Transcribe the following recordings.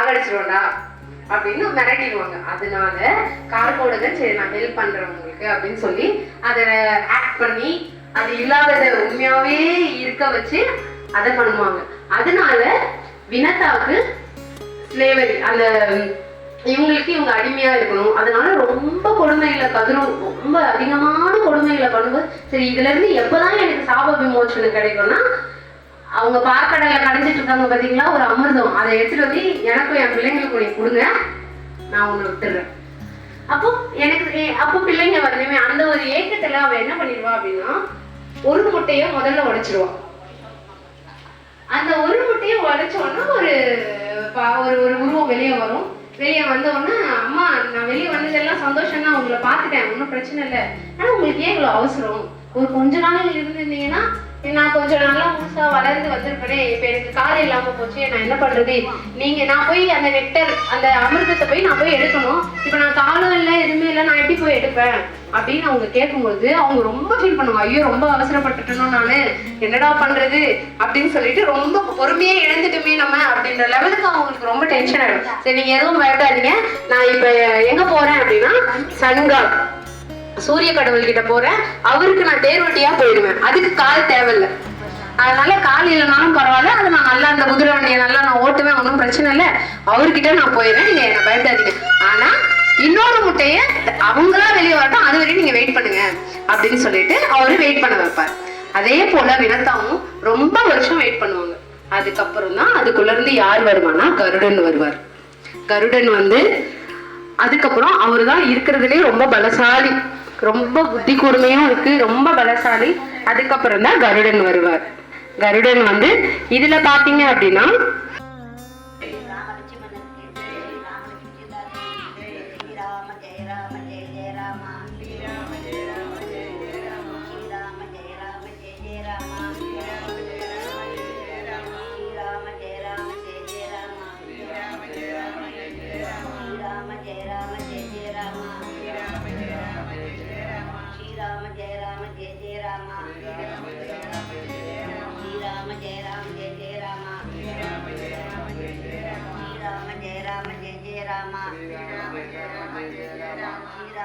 சாகடிச்சிருவேன்டா அப்படின்னு மிரட்டிடுவாங்க அதனால கார்கோடகன் சரி நான் ஹெல்ப் பண்றேன் உங்களுக்கு அப்படின்னு சொல்லி அதை ஆக்ட் பண்ணி அது இல்லாதத உண்மையாவே இருக்க வச்சு அதை பண்ணுவாங்க. அதனால வினதாவுக்கு ஸ்லேவரி அந்த இவங்களுக்கு இவங்க அடிமையா இருக்கணும். அதனால ரொம்ப கொடுமைகளை கதிரும் ரொம்ப அதிகமான கொடுமைகளை பண்ணும்போது சரி இதுல இருந்து எப்பதான் எனக்கு சாப விமோசனம் கிடைக்கும்னா அவங்க பார்க்கடலை கடைஞ்சிட்டு இருக்காங்க பாத்தீங்களா? ஒரு அமிர்தம். அதை எடுத்துட்டு வந்து எனக்கும் என் பிள்ளைங்களுக்கு நீ கொடுங்க. நான் உன்னை விட்டுறேன் அப்போ எனக்கு ஏ- அப்போ பிள்ளைங்க வரலையுமே அந்த ஒரு ஏக்கத்துல அவ என்ன பண்ணிடுவா அப்படின்னா ஒரு முட்டைய முதல்ல உடைச்சிருவா. அந்த ஒரு முட்டையை உடைச்ச உடனே ஒரு ஒரு ஒரு உருவம் வெளியே வரும். வெளியே வந்த உடனே அம்மா நான் வெளியே வந்ததெல்லாம் சந்தோஷம் தான் உங்களை பார்த்துட்டேன். ஒன்றும் பிரச்சனை இல்லை. ஆனால் உங்களுக்கு ஏன் இவ்வளோ அவசரம்? ஒரு கொஞ்ச நாள் இருந்திருந்தீங்கன்னா நான் கொஞ்சம் நல்லா முழுசா வளர்ந்து வந்திருப்பேன் இப்போ எனக்கு கார் இல்லாம போச்சு. நான் என்ன பண்றது? நீங்க நான் போய் அந்த நெக்டர் அந்த அமிர்தத்தை போய் நான் போய் எடுக்கணும். இப்போ நான் காலும் இல்லை எதுவுமே இல்லை நான் எப்படி போய் எடுப்பேன்? அப்படின்னு அவங்க கேட்கும்போது அவங்க ரொம்ப ஃபீல் பண்ணுவாங்க. ஐயோ ரொம்ப அவசரப்பட்டுட்டணும் நானு. என்னடா பண்றது? அப்படின்னு சொல்லிட்டு ரொம்ப பொறுமையே இழந்துட்டுமே நம்ம அப்படின்ற லெவலுக்கு அவங்களுக்கு ரொம்ப டென்ஷன் ஆயிடும். சரி நீங்க எதுவும் பயப்படாதீங்க. நான் இப்ப எங்க போறேன் அப்படின்னா சன்காட் சூரிய கடவுள் கிட்ட போறேன். அவருக்கு நான் தேர்வட்டியா போயிடுவேன். அதுக்கு கால் தேவையில்ல. அதனால கால் இல்லைனாலும் பரவாயில்ல. அதை நான் நல்லா அந்த குதிரை வண்டியை நல்லா நான் ஓட்டுவேன். ஒன்றும் பிரச்சனை இல்லை. அவர்கிட்ட நான் போயிடுறேன் நீங்க என்ன பயப்படாதீங்க. ஆனா இன்னொரு முட்டைய அவங்களா வெளியே வரட்டும். அது வரையும் நீங்க வெயிட் பண்ணுங்க. அப்படின்னு சொல்லிட்டு அவரு வெயிட் பண்ண வைப்பார். அதே போல வினத்தாவும் ரொம்ப வருஷம் வெயிட் பண்ணுவாங்க. அதுக்கப்புறம் தான் அதுக்குள்ள இருந்து யார் வருவானா கருடன் வருவார். கருடன் வந்து அதுக்கப்புறம் அவரு தான் இருக்கிறதுலே ரொம்ப பலசாலி. ரொம்ப புத்தி கூர்மையும் இருக்கு ரொம்ப பலசாலி. அதுக்கப்புறம் தான் கருடன் வருவார். கருடன் வந்து இதுல பாத்தீங்க அப்படின்னா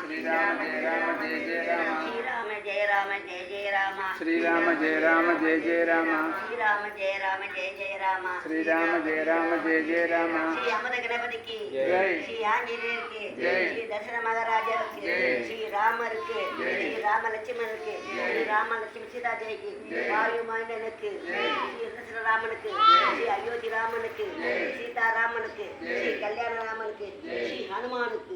ஸ்ரீராம ஜெய ராம ஜெய ஜெய ராம ஜெய ராம ஜெய ராம ஸ்ரீராம ஜெய ராம ஜெய ஜெய ராம ஜெய ராம ஜெய ராம ஸ்ரீ அமத கணபதிக்கு ஸ்ரீ ஆஞ்சநேயருக்கு ஸ்ரீ தசர மகாராஜாவுக்கு ஜெய் ஸ்ரீ ராமருக்கு ஸ்ரீ ராம லட்சுமணருக்கு ஸ்ரீ ராம சீதா ஜெய்க்கு வாயு மாண்டனுக்கு ஸ்ரீ ராமனுக்கு ஸ்ரீ அயோத்தி ராமனுக்கு ஸ்ரீ கல்யாண ராமனுக்கு ஸ்ரீ ஹனுமானுக்கு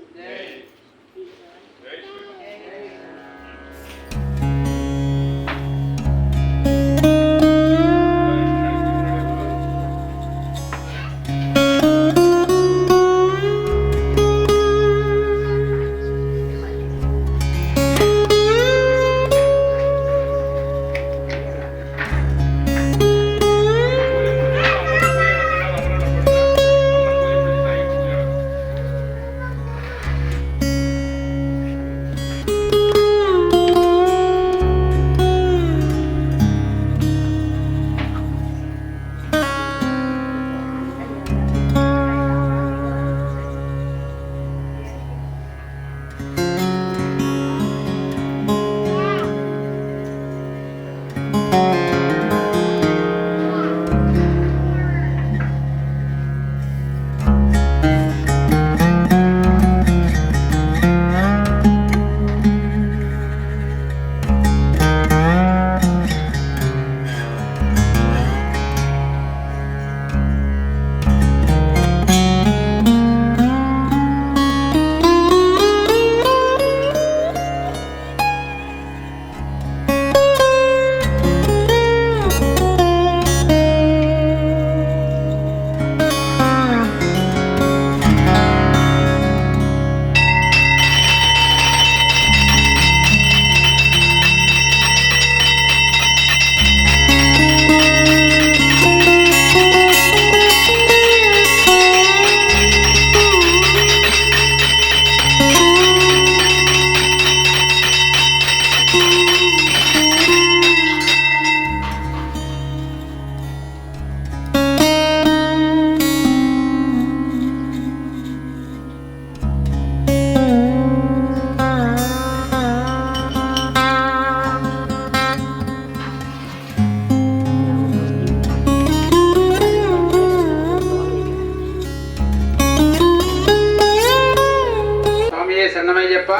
சன்னமையப்பா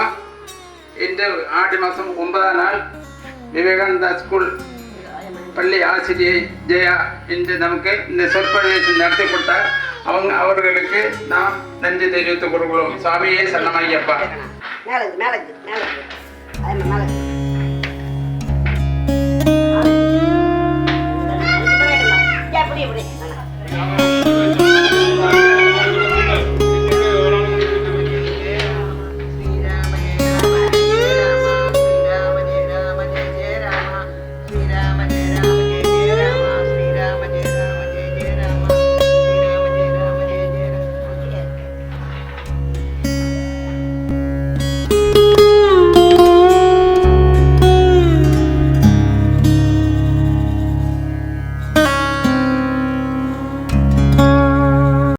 இன்று ஆடி மாதம் ஒன்பதாம் நாள் விவேகானந்தா ஸ்கூல் பள்ளி ஆசிரியை ஜெயா இன்று நமக்கு இந்த சொற்பொழிவு நடத்தி கொடுத்தார். அவங்க அவர்களுக்கு நாம் நன்றி தெரிவித்துக் கொள்கிறோம். சாமியே சன்னமையப்பா மேலே மேலே மேலே